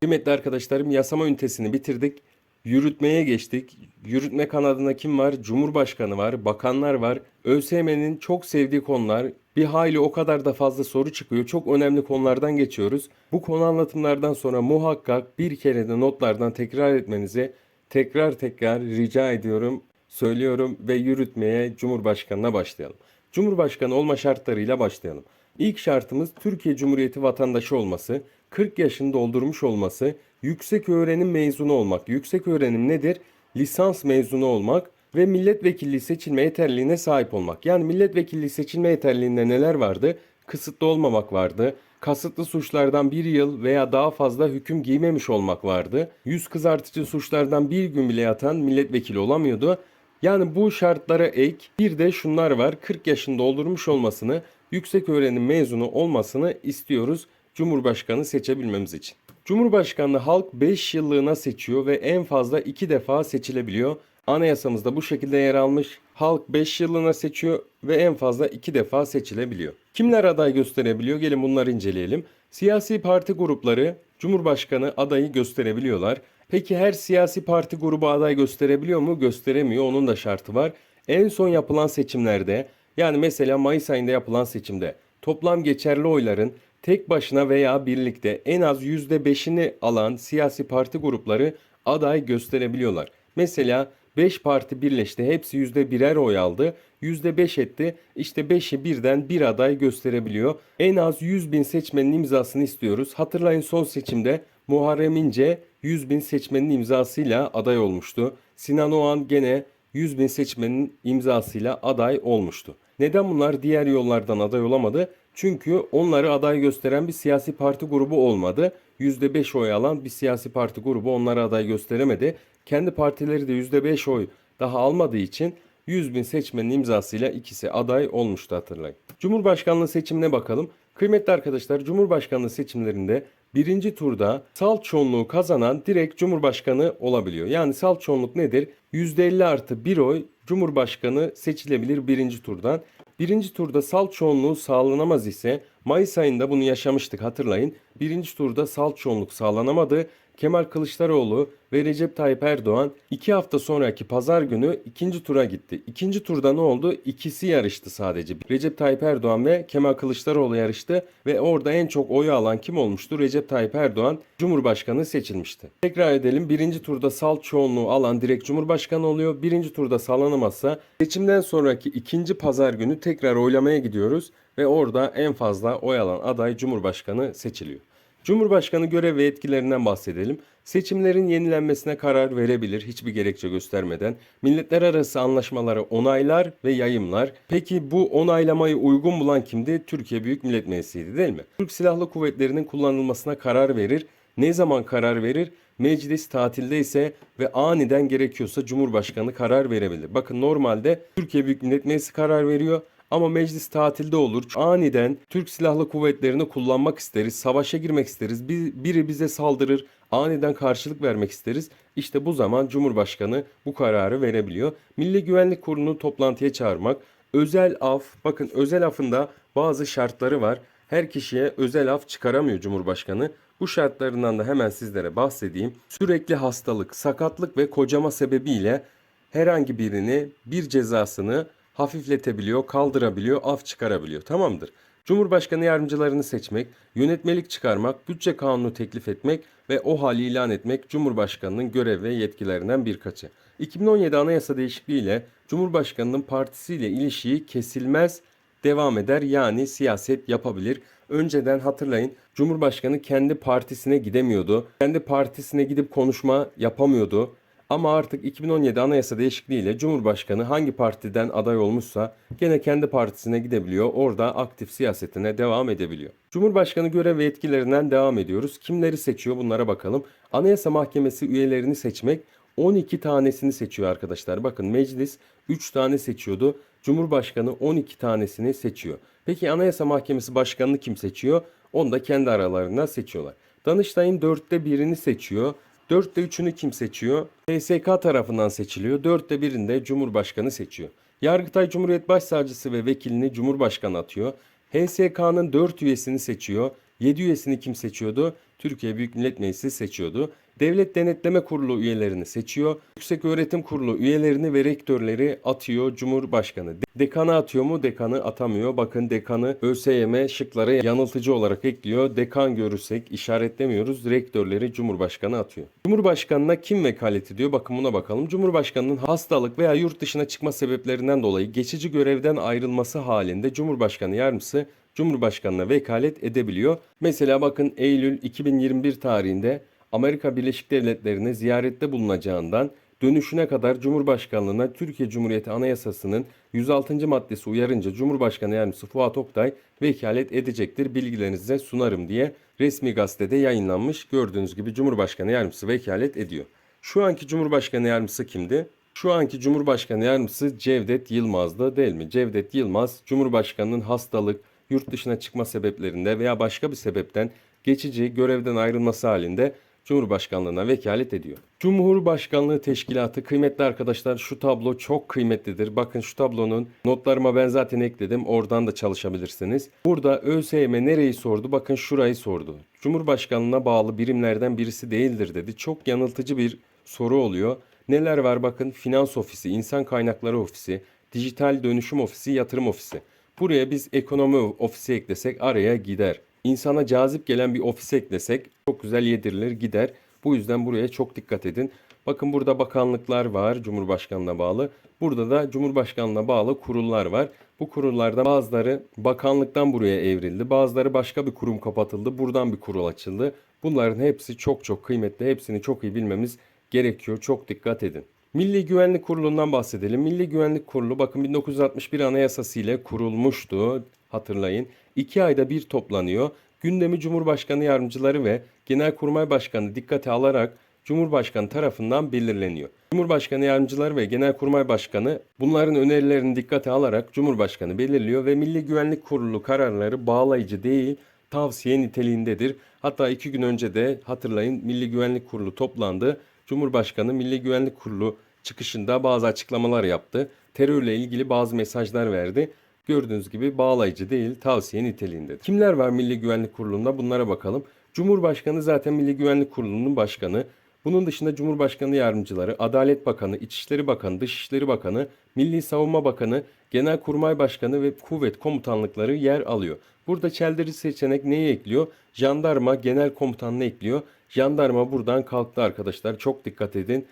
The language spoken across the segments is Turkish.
Kıymetli arkadaşlarım yasama ünitesini bitirdik. Yürütmeye geçtik. Yürütme kanadında kim var? Cumhurbaşkanı var, bakanlar var. ÖSYM'nin çok sevdiği konular. Bir hayli o kadar da fazla soru çıkıyor. Çok önemli konulardan geçiyoruz. Bu konu anlatımlardan sonra muhakkak bir kere de notlardan tekrar etmenizi tekrar tekrar rica ediyorum. Söylüyorum ve yürütmeye Cumhurbaşkanına başlayalım. Cumhurbaşkanı olma şartlarıyla başlayalım. İlk şartımız Türkiye Cumhuriyeti vatandaşı olması, 40 yaşını doldurmuş olması, yüksek öğrenim mezunu olmak. Yüksek öğrenim nedir? Lisans mezunu olmak ve milletvekilliği seçilme yeterliliğine sahip olmak. Yani milletvekilliği seçilme yeterliliğinde neler vardı? Kısıtlı olmamak vardı. Kasıtlı suçlardan bir yıl veya daha fazla hüküm giymemiş olmak vardı. Yüz kızartıcı suçlardan bir gün bile yatan milletvekili olamıyordu. Yani bu şartlara ek bir de şunlar var. 40 yaşını doldurmuş olmasını, yüksek öğrenim mezunu olmasını istiyoruz Cumhurbaşkanı seçebilmemiz için. Cumhurbaşkanlığı halk 5 yıllığına seçiyor ve en fazla 2 defa seçilebiliyor. Anayasamızda bu şekilde yer almış. Halk 5 yıllığına seçiyor ve en fazla 2 defa seçilebiliyor. Kimler aday gösterebiliyor? Gelin bunları inceleyelim. Siyasi parti grupları Cumhurbaşkanı adayı gösterebiliyorlar. Peki her siyasi parti grubu aday gösterebiliyor mu? Gösteremiyor. Onun da şartı var. En son yapılan seçimlerde yani mesela Mayıs ayında yapılan seçimde toplam geçerli oyların tek başına veya birlikte en az %5'ini alan siyasi parti grupları aday gösterebiliyorlar. Mesela 5 parti birleşti. Hepsi %1'er oy aldı. %5 etti. İşte 5'i birden bir aday gösterebiliyor. En az 100 bin seçmenin imzasını istiyoruz. Hatırlayın son seçimde Muharrem İnce 100 bin seçmenin imzasıyla aday olmuştu. Sinan Oğan gene 100 bin seçmenin imzasıyla aday olmuştu. Neden bunlar diğer yollardan aday olamadı? Çünkü onları aday gösteren bir siyasi parti grubu olmadı. %5 oy alan bir siyasi parti grubu onları aday gösteremedi. Kendi partileri de %5 oy daha almadığı için 100 bin seçmenin imzasıyla ikisi aday olmuştu hatırlayın. Cumhurbaşkanlığı seçimine bakalım. Kıymetli arkadaşlar Cumhurbaşkanlığı seçimlerinde birinci turda salt çoğunluğu kazanan direkt Cumhurbaşkanı olabiliyor. Yani salt çoğunluk nedir? %50 artı 1 oy Cumhurbaşkanı seçilebilir birinci turdan. Birinci turda salt çoğunluğu sağlanamaz ise Mayıs ayında bunu yaşamıştık hatırlayın. Birinci turda salt çoğunluk sağlanamadı. Kemal Kılıçdaroğlu ve Recep Tayyip Erdoğan iki hafta sonraki pazar günü ikinci tura gitti. İkinci turda ne oldu? İkisi yarıştı sadece. Recep Tayyip Erdoğan ve Kemal Kılıçdaroğlu yarıştı ve orada en çok oyu alan kim olmuştu? Recep Tayyip Erdoğan Cumhurbaşkanı seçilmişti. Tekrar edelim birinci turda salt çoğunluğu alan direkt Cumhurbaşkanı oluyor. Birinci turda sağlanamazsa seçimden sonraki ikinci pazar günü tekrar oylamaya gidiyoruz ve orada en fazla oy alan aday Cumhurbaşkanı seçiliyor. Cumhurbaşkanı görev ve yetkilerinden bahsedelim. Seçimlerin yenilenmesine karar verebilir hiçbir gerekçe göstermeden. Milletler arası anlaşmaları onaylar ve yayımlar. Peki bu onaylamayı uygun bulan kimdi? Türkiye Büyük Millet Meclisi'ydi değil mi? Türk Silahlı Kuvvetleri'nin kullanılmasına karar verir. Ne zaman karar verir? Meclis tatilde ise ve aniden gerekiyorsa Cumhurbaşkanı karar verebilir. Bakın normalde Türkiye Büyük Millet Meclisi karar veriyor. Ama meclis tatilde olur. Aniden Türk Silahlı Kuvvetleri'ni kullanmak isteriz. Savaşa girmek isteriz. Bir- Biri bize saldırır. Aniden karşılık vermek isteriz. İşte bu zaman Cumhurbaşkanı bu kararı verebiliyor. Milli Güvenlik Kurulu'nu toplantıya çağırmak. Özel af. Bakın özel afında bazı şartları var. Her kişiye özel af çıkaramıyor Cumhurbaşkanı. Bu şartlarından da hemen sizlere bahsedeyim. Sürekli hastalık, sakatlık ve kocama sebebiyle herhangi birini bir cezasını hafifletebiliyor, kaldırabiliyor, af çıkarabiliyor. Tamamdır. Cumhurbaşkanı yardımcılarını seçmek, yönetmelik çıkarmak, bütçe kanunu teklif etmek ve o hali ilan etmek Cumhurbaşkanının görev ve yetkilerinden birkaçı. 2017 Anayasa değişikliği ile Cumhurbaşkanının partisiyle ilişiği kesilmez devam eder yani siyaset yapabilir. Önceden hatırlayın Cumhurbaşkanı kendi partisine gidemiyordu. Kendi partisine gidip konuşma yapamıyordu. Ama artık 2017 Anayasa değişikliğiyle Cumhurbaşkanı hangi partiden aday olmuşsa gene kendi partisine gidebiliyor. Orada aktif siyasetine devam edebiliyor. Cumhurbaşkanı görev ve yetkilerinden devam ediyoruz. Kimleri seçiyor bunlara bakalım. Anayasa Mahkemesi üyelerini seçmek 12 tanesini seçiyor arkadaşlar. Bakın meclis 3 tane seçiyordu. Cumhurbaşkanı 12 tanesini seçiyor. Peki Anayasa Mahkemesi başkanını kim seçiyor? Onu da kendi aralarında seçiyorlar. Danıştay'ın dörtte birini seçiyor. Dörtte üçünü kim seçiyor? TSK tarafından seçiliyor. Dörtte birinde Cumhurbaşkanı seçiyor. Yargıtay Cumhuriyet Başsavcısı ve vekilini Cumhurbaşkanı atıyor. HSK'nın 4 üyesini seçiyor. 7 üyesini kim seçiyordu? Türkiye Büyük Millet Meclisi seçiyordu. Devlet Denetleme Kurulu üyelerini seçiyor. Yüksek Öğretim Kurulu üyelerini ve rektörleri atıyor Cumhurbaşkanı. De- Dekanı atıyor mu? Dekanı atamıyor. Bakın dekanı ÖSYM şıklara yanıltıcı olarak ekliyor. Dekan görürsek işaretlemiyoruz. Rektörleri Cumhurbaşkanı atıyor. Cumhurbaşkanına kim vekalet ediyor? Bakın buna bakalım. Cumhurbaşkanının hastalık veya yurt dışına çıkma sebeplerinden dolayı geçici görevden ayrılması halinde Cumhurbaşkanı yardımcısı Cumhurbaşkanına vekalet edebiliyor. Mesela bakın Eylül 2021 tarihinde Amerika Birleşik Devletleri'ne ziyarette bulunacağından dönüşüne kadar Cumhurbaşkanlığına Türkiye Cumhuriyeti Anayasası'nın 106. maddesi uyarınca Cumhurbaşkanı Yardımcısı Fuat Oktay vekalet edecektir bilgilerinize sunarım diye resmi gazetede yayınlanmış. Gördüğünüz gibi Cumhurbaşkanı Yardımcısı vekalet ediyor. Şu anki Cumhurbaşkanı Yardımcısı kimdi? Şu anki Cumhurbaşkanı Yardımcısı Cevdet Yılmaz'dı değil mi? Cevdet Yılmaz Cumhurbaşkanının hastalık, yurt dışına çıkma sebeplerinde veya başka bir sebepten geçici görevden ayrılması halinde Cumhurbaşkanlığına vekalet ediyor. Cumhurbaşkanlığı Teşkilatı kıymetli arkadaşlar şu tablo çok kıymetlidir. Bakın şu tablonun notlarıma ben zaten ekledim. Oradan da çalışabilirsiniz. Burada ÖSYM nereyi sordu? Bakın şurayı sordu. Cumhurbaşkanlığına bağlı birimlerden birisi değildir dedi. Çok yanıltıcı bir soru oluyor. Neler var bakın finans ofisi, insan kaynakları ofisi, dijital dönüşüm ofisi, yatırım ofisi. Buraya biz ekonomi ofisi eklesek araya gider. İnsana cazip gelen bir ofis eklesek çok güzel yedirilir gider. Bu yüzden buraya çok dikkat edin. Bakın burada bakanlıklar var Cumhurbaşkanlığına bağlı. Burada da Cumhurbaşkanlığına bağlı kurullar var. Bu kurullarda bazıları bakanlıktan buraya evrildi. Bazıları başka bir kurum kapatıldı. Buradan bir kurul açıldı. Bunların hepsi çok çok kıymetli. Hepsini çok iyi bilmemiz gerekiyor. Çok dikkat edin. Milli Güvenlik Kurulu'ndan bahsedelim. Milli Güvenlik Kurulu bakın 1961 Anayasası ile kurulmuştu hatırlayın. İki ayda bir toplanıyor. Gündemi Cumhurbaşkanı yardımcıları ve Genelkurmay Başkanı dikkate alarak Cumhurbaşkanı tarafından belirleniyor. Cumhurbaşkanı yardımcıları ve Genelkurmay Başkanı bunların önerilerini dikkate alarak Cumhurbaşkanı belirliyor ve Milli Güvenlik Kurulu kararları bağlayıcı değil, tavsiye niteliğindedir. Hatta iki gün önce de hatırlayın Milli Güvenlik Kurulu toplandı. Cumhurbaşkanı Milli Güvenlik Kurulu çıkışında bazı açıklamalar yaptı. Terörle ilgili bazı mesajlar verdi. Gördüğünüz gibi bağlayıcı değil, tavsiye niteliğindedir. Kimler var Milli Güvenlik Kurulu'nda bunlara bakalım. Cumhurbaşkanı zaten Milli Güvenlik Kurulu'nun başkanı. Bunun dışında Cumhurbaşkanı yardımcıları, Adalet Bakanı, İçişleri Bakanı, Dışişleri Bakanı, Milli Savunma Bakanı, Genelkurmay Başkanı ve kuvvet komutanlıkları yer alıyor. Burada çeldiri seçenek neyi ekliyor? Jandarma Genel Komutanlığı ekliyor. Jandarma buradan kalktı arkadaşlar. Çok dikkat edin.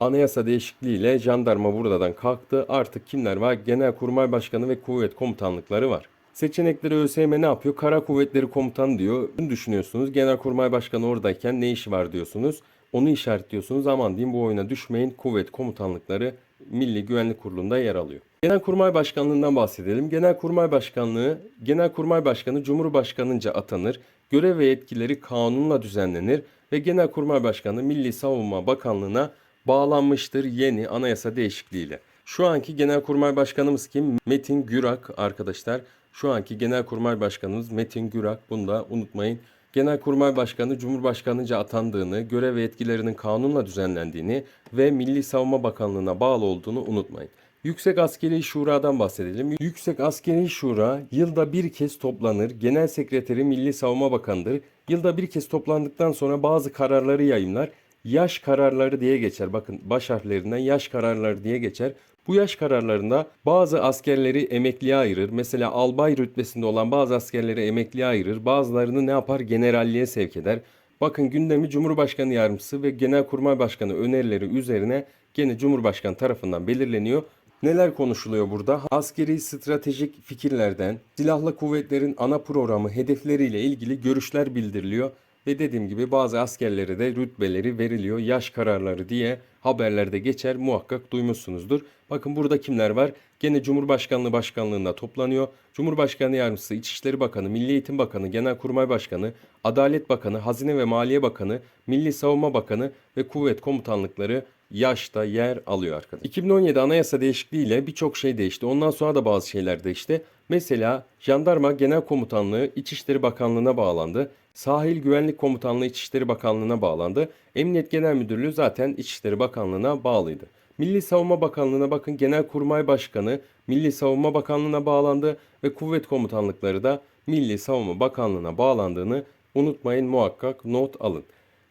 Anayasa değişikliğiyle jandarma buradan kalktı. Artık kimler var? Genelkurmay Başkanı ve kuvvet komutanlıkları var. Seçenekleri ÖSYM ne yapıyor? Kara Kuvvetleri Komutanı diyor. Ne düşünüyorsunuz? Genelkurmay Başkanı oradayken ne işi var diyorsunuz. Onu işaretliyorsunuz. Aman diyeyim bu oyuna düşmeyin. Kuvvet komutanlıkları Milli Güvenlik Kurulu'nda yer alıyor. Genelkurmay Başkanlığından bahsedelim. Genelkurmay Başkanlığı, Genelkurmay Başkanı Cumhurbaşkanınca atanır. Görev ve yetkileri kanunla düzenlenir ve Genelkurmay Başkanı Milli Savunma Bakanlığı'na bağlanmıştır yeni anayasa değişikliğiyle. Şu anki Genelkurmay Başkanımız kim? Metin Gürak arkadaşlar. Şu anki Genelkurmay Başkanımız Metin Gürak. Bunu da unutmayın. Genelkurmay Başkanı Cumhurbaşkanınca atandığını, görev ve yetkilerinin kanunla düzenlendiğini ve Milli Savunma Bakanlığı'na bağlı olduğunu unutmayın. Yüksek Askeri Şura'dan bahsedelim. Yüksek Askeri Şura yılda bir kez toplanır. Genel Sekreteri Milli Savunma Bakanı'dır. Yılda bir kez toplandıktan sonra bazı kararları yayımlar. Yaş kararları diye geçer. Bakın baş harflerinden yaş kararları diye geçer. Bu yaş kararlarında bazı askerleri emekliye ayırır. Mesela albay rütbesinde olan bazı askerleri emekliye ayırır. Bazılarını ne yapar? Generalliğe sevk eder. Bakın gündemi Cumhurbaşkanı Yardımcısı ve Genelkurmay Başkanı önerileri üzerine gene Cumhurbaşkanı tarafından belirleniyor. Neler konuşuluyor burada? Askeri stratejik fikirlerden, silahlı kuvvetlerin ana programı, hedefleriyle ilgili görüşler bildiriliyor. Ve dediğim gibi bazı askerlere de rütbeleri veriliyor. Yaş kararları diye haberlerde geçer. Muhakkak duymuşsunuzdur. Bakın burada kimler var? Gene Cumhurbaşkanlığı Başkanlığında toplanıyor. Cumhurbaşkanı Yardımcısı, İçişleri Bakanı, Milli Eğitim Bakanı, Genelkurmay Başkanı, Adalet Bakanı, Hazine ve Maliye Bakanı, Milli Savunma Bakanı ve Kuvvet Komutanlıkları yaşta yer alıyor arkadaşlar. 2017 anayasa değişikliğiyle birçok şey değişti. Ondan sonra da bazı şeyler değişti. Mesela Jandarma Genel Komutanlığı İçişleri Bakanlığı'na bağlandı. Sahil Güvenlik Komutanlığı İçişleri Bakanlığı'na bağlandı. Emniyet Genel Müdürlüğü zaten İçişleri Bakanlığı'na bağlıydı. Milli Savunma Bakanlığı'na bakın Genelkurmay Başkanı Milli Savunma Bakanlığı'na bağlandı ve kuvvet komutanlıkları da Milli Savunma Bakanlığı'na bağlandığını unutmayın muhakkak not alın.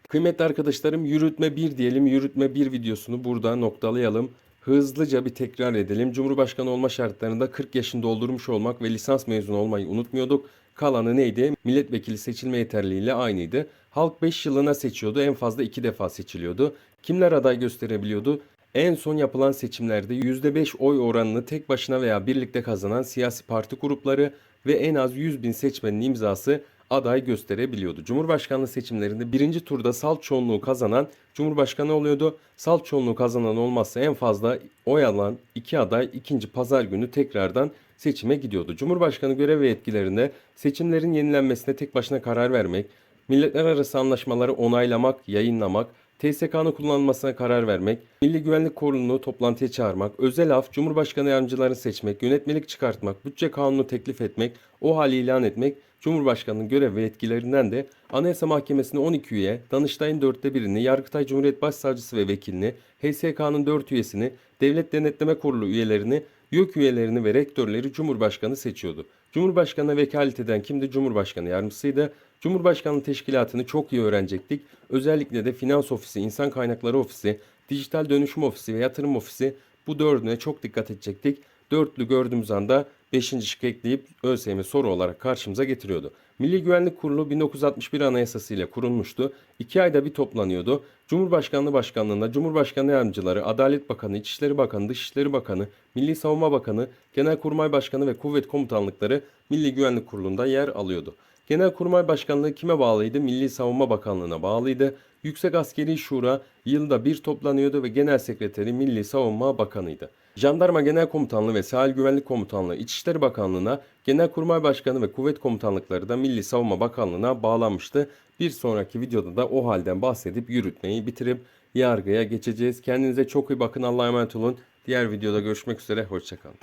Kıymetli arkadaşlarım yürütme 1 diyelim. Yürütme 1 videosunu burada noktalayalım. Hızlıca bir tekrar edelim. Cumhurbaşkanı olma şartlarında 40 yaşını doldurmuş olmak ve lisans mezunu olmayı unutmuyorduk. Kalanı neydi? Milletvekili seçilme yeterliğiyle aynıydı. Halk 5 yılına seçiyordu. En fazla 2 defa seçiliyordu. Kimler aday gösterebiliyordu? En son yapılan seçimlerde %5 oy oranını tek başına veya birlikte kazanan siyasi parti grupları ve en az 100 bin seçmenin imzası aday gösterebiliyordu. Cumhurbaşkanlığı seçimlerinde birinci turda salt çoğunluğu kazanan Cumhurbaşkanı oluyordu. Salt çoğunluğu kazanan olmazsa en fazla oy alan iki aday ikinci pazar günü tekrardan seçime gidiyordu. Cumhurbaşkanı görev ve yetkilerinde seçimlerin yenilenmesine tek başına karar vermek, milletler arası anlaşmaları onaylamak, yayınlamak, TSK'nın kullanılmasına karar vermek, Milli Güvenlik Kurulu'nu toplantıya çağırmak, özel af, Cumhurbaşkanı yardımcılarını seçmek, yönetmelik çıkartmak, bütçe kanunu teklif etmek, o hali ilan etmek, Cumhurbaşkanı'nın görev ve yetkilerinden de Anayasa Mahkemesi'ne 12 üye, Danıştay'ın dörtte birini, Yargıtay Cumhuriyet Başsavcısı ve vekilini, HSK'nın 4 üyesini, Devlet Denetleme Kurulu üyelerini, YÖK üyelerini ve rektörleri Cumhurbaşkanı seçiyordu. Cumhurbaşkanına vekalet eden kimdi? Cumhurbaşkanı yardımcısıydı. Cumhurbaşkanlığı teşkilatını çok iyi öğrenecektik. Özellikle de Finans Ofisi, İnsan Kaynakları Ofisi, Dijital Dönüşüm Ofisi ve Yatırım Ofisi bu dördüne çok dikkat edecektik. Dörtlü gördüğümüz anda 5. şık ekleyip ÖSYM soru olarak karşımıza getiriyordu. Milli Güvenlik Kurulu 1961 Anayasası ile kurulmuştu. İki ayda bir toplanıyordu. Cumhurbaşkanlığı Başkanlığında Cumhurbaşkanı Yardımcıları, Adalet Bakanı, İçişleri Bakanı, Dışişleri Bakanı, Milli Savunma Bakanı, Genelkurmay Başkanı ve Kuvvet Komutanlıkları Milli Güvenlik Kurulu'nda yer alıyordu. Genelkurmay Başkanlığı kime bağlıydı? Milli Savunma Bakanlığı'na bağlıydı. Yüksek Askeri Şura yılda bir toplanıyordu ve Genel Sekreteri Milli Savunma Bakanıydı. Jandarma Genel Komutanlığı ve Sahil Güvenlik Komutanlığı İçişleri Bakanlığı'na, Genelkurmay Başkanı ve Kuvvet Komutanlıkları da Milli Savunma Bakanlığı'na bağlanmıştı. Bir sonraki videoda da o halden bahsedip yürütmeyi bitirip yargıya geçeceğiz. Kendinize çok iyi bakın. Allah'a emanet olun. Diğer videoda görüşmek üzere. Hoşçakalın.